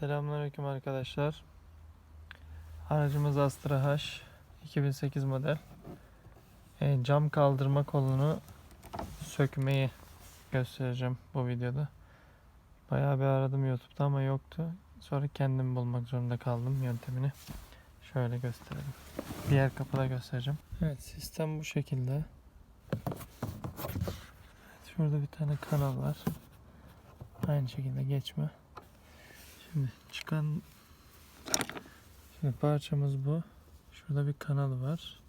Selamünaleyküm arkadaşlar. Aracımız Astra H 2008 model. E, cam kaldırma kolunu sökmeyi göstereceğim bu videoda. Bayağı bir aradım YouTube'da ama yoktu. Sonra kendim bulmak zorunda kaldım yöntemini. Şöyle gösterelim. Diğer kapıda göstereceğim. Evet sistem bu şekilde. Evet, şurada bir tane kanal var. Aynı şekilde geçme. Şimdi çıkan şimdi parçamız bu. Şurada bir kanal var.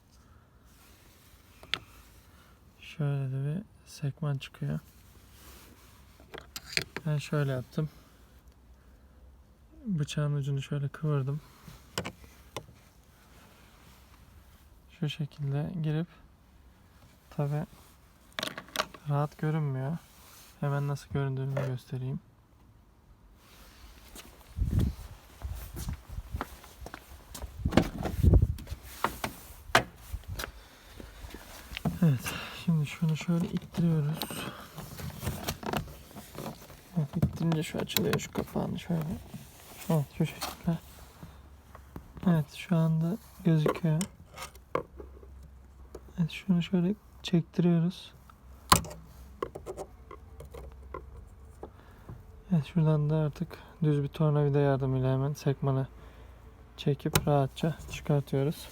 Şöyle de bir sekman çıkıyor. Ben şöyle yaptım. Bıçağın ucunu şöyle kıvırdım. Şu şekilde girip tabi rahat görünmüyor. Hemen nasıl göründüğünü göstereyim. Evet, şimdi şunu şöyle ittiriyoruz. Evet, ittirince şu açılıyor şu kapağını şöyle. Evet, şu şekilde. Evet, şu anda gözüküyor. Evet, şunu şöyle çektiriyoruz. Evet, şuradan da artık düz bir tornavida yardımıyla hemen sekmanı çekip rahatça çıkartıyoruz.